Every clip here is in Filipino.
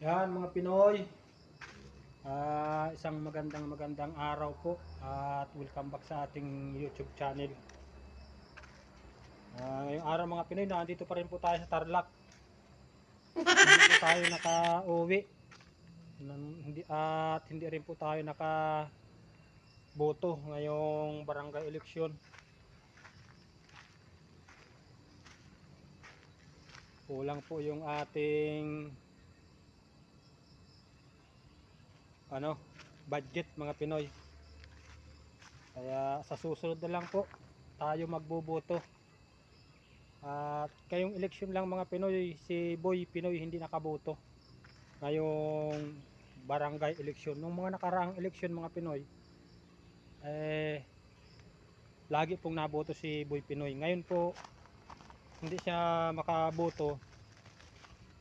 Yan mga Pinoy. Ah, isang magandang magandang araw po at welcome back sa ating YouTube channel. Ah, ngayong araw mga Pinoy, nandito pa rin po tayo sa Tarlac. Hindi po tayo naka-uwi. Hindi, at hindi rin po tayo naka boto ngayong barangay eleksyon. Kulang po yung ating ano, budget mga Pinoy. Kaya sa susunod na lang po tayo magboboto. At kayong eleksyon lang mga Pinoy, si Boy Pinoy hindi nakaboto. Ngayong barangay eleksyon. Nung mga nakaraang eleksyon mga Pinoy, eh, lagi pong naboto si Boy Pinoy. Ngayon po, hindi siya makaboto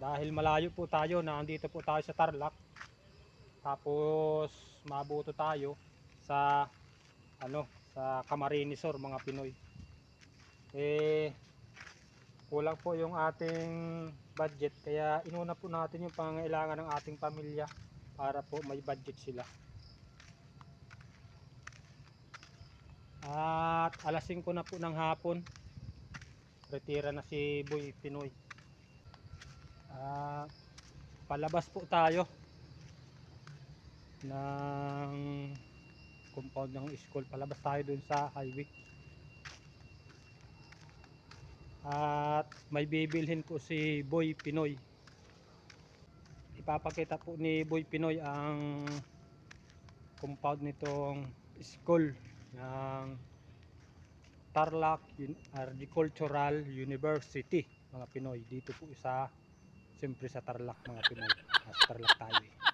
dahil malayo po tayo na andito po tayo sa Tarlac tapos mabuto tayo sa ano sa Camarinesor mga Pinoy. Eh kulang po yung ating budget kaya inuna po natin yung pangangailangan ng ating pamilya para po may budget sila. At alas 5 na po ng hapon retira na si Boy Pinoy. Ah, palabas po tayo ng compound ng school palabas tayo dun sa highway. At may bibilhin po si Boy Pinoy. Ipapakita po ni Boy Pinoy ang compound nitong school ng Tarlac Agricultural University mga Pinoy. Dito po sa siyempre sa Tarlac mga Pinoy. Sa Tarlac tayo eh.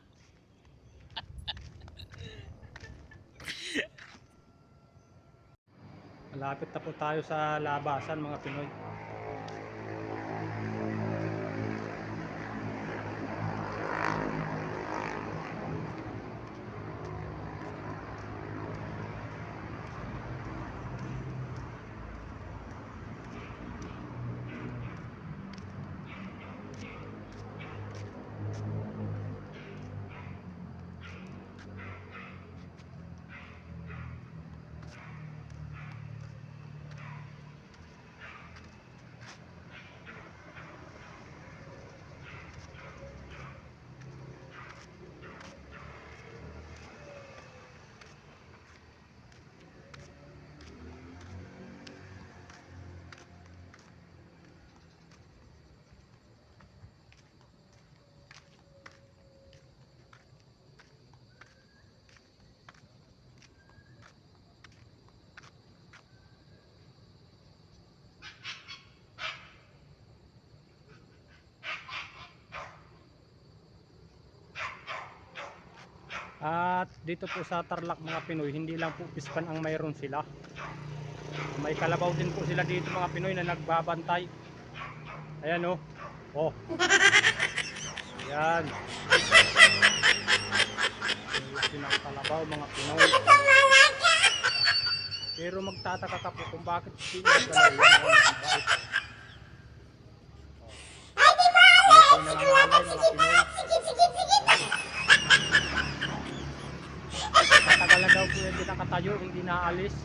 Malapit na po tayo sa labasan mga Pinoy. At dito po sa Tarlac mga Pinoy, hindi lang po pispan ang mayroon sila. May kalabaw din po sila dito mga Pinoy na nagbabantay. Ayan oh. Oh. Ayan. Ayusin ang kalabaw mga Pinoy. Pero magtataka ka po kung bakit hindi nila galaw yan. Bakit? Oh. Ano po nangangalay mga Pinoy? Matagal na daw po yan din nakatayo, hindi naalis.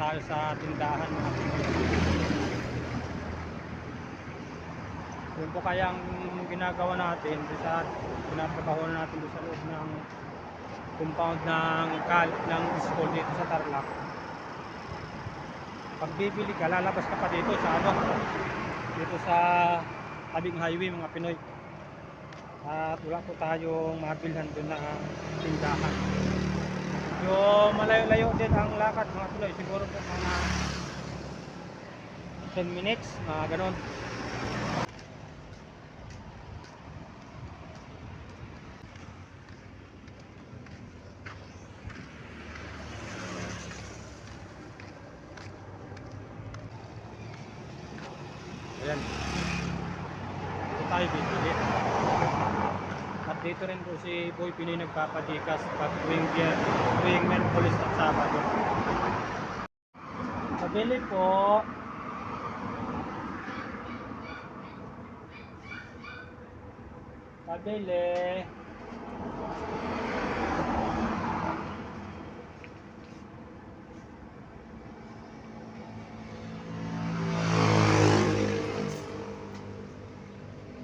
Tayo sa tindahan mga. Yun po kaya ang ginagawa natin sa pinatrabaho natin sa loob ng compound ng ng school dito sa Tarlac. Pag bibili ka, lalabas ka pa dito sa ano, dito sa tabing highway mga Pinoy. At wala po tayong mabilhan doon na tindahan. Yung malayo-layo din ang lakad mga Pinoy. Siguro po mga 10 minutes, mga ganon. Ayan. Dito tayo bibili. Dito rin po si Boy Pinoy nagpapadikas pag tuwing, tuwing Merkulis at Sabado. Pabili po. Pabili.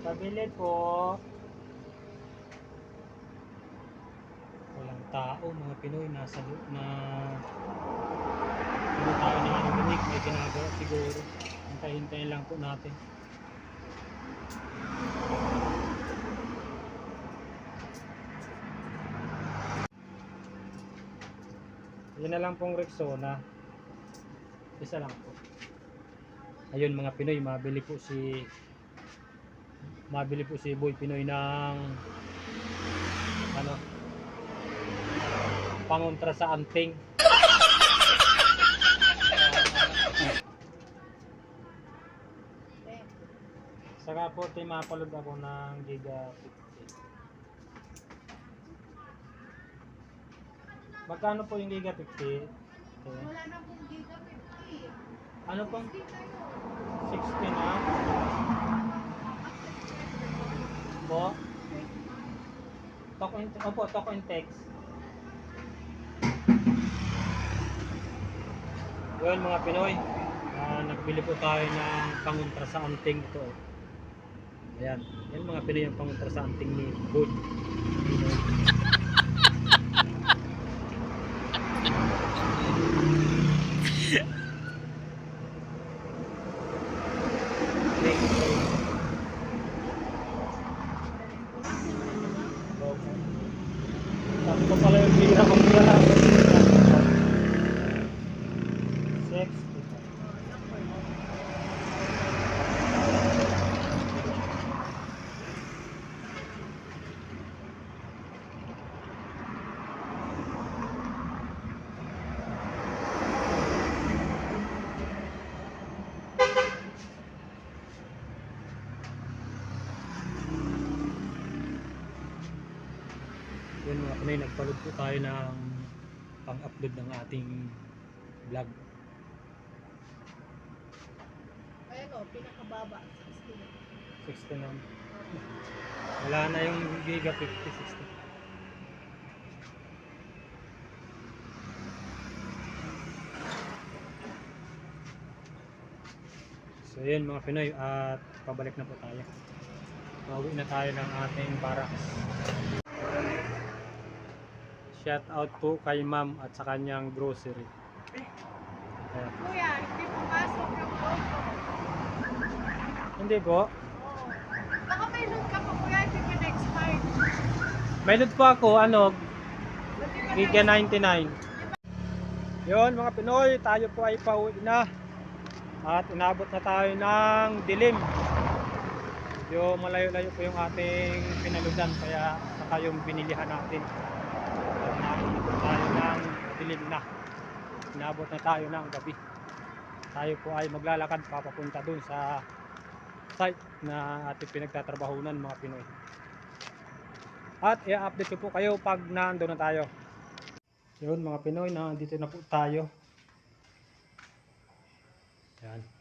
Pabili po. Tao, mga Pinoy nasa na hindi tayo nakarinig, may ginagawa siguro. Hintay-hintayin lang po natin. Yun na lang pong Rexona. Isa lang po. Ayun mga Pinoy, mabili po si mabili po si Boy Pinoy ng ano pangontra sa anting saka po tayo mapalod ako ng Giga 50 magkano po yung Giga 50? Okay. Wala na pong giga 50. ano pong Hindi kayo. 60 na po talk in, opo, talk in text Yun mga Pinoy, ah, nagbili po tayo ng panguntra sa anting ito. Ayan, yan mga Pinoy ang panguntra sa anting ni Boy. Pinoy. Yun mga Pinoy, nagpalod po tayo ng pang-upload ng ating vlog. Ayan o, pinakababa. 60. 60 na. Wala na yung Giga 50, 60. So yun mga Pinoy at pabalik na po tayo. Pauwi na tayo ng ating barracks. Shout out po kay ma'am at sa kanyang grocery. Ayan. Kuya, hindi pumasok yung logo. Hindi po. Oo. Baka may load ka pa kuya, hindi ka na-expired. May load po ako, ano, Hindi ka Giga na 99. Yon mga Pinoy, tayo po ay pauwi na. At inabot na tayo ng dilim. Yung malayo-layo po yung ating pinaludan kaya saka yung binilihan natin. So, inabot na po tayo ng dilim na. Inabot na tayo ng gabi. Tayo po ay maglalakad papapunta dun sa site na ating pinagtatrabahunan mga Pinoy. At i-update ko po kayo pag naando na tayo. Yun mga Pinoy, na dito na po tayo. Yan.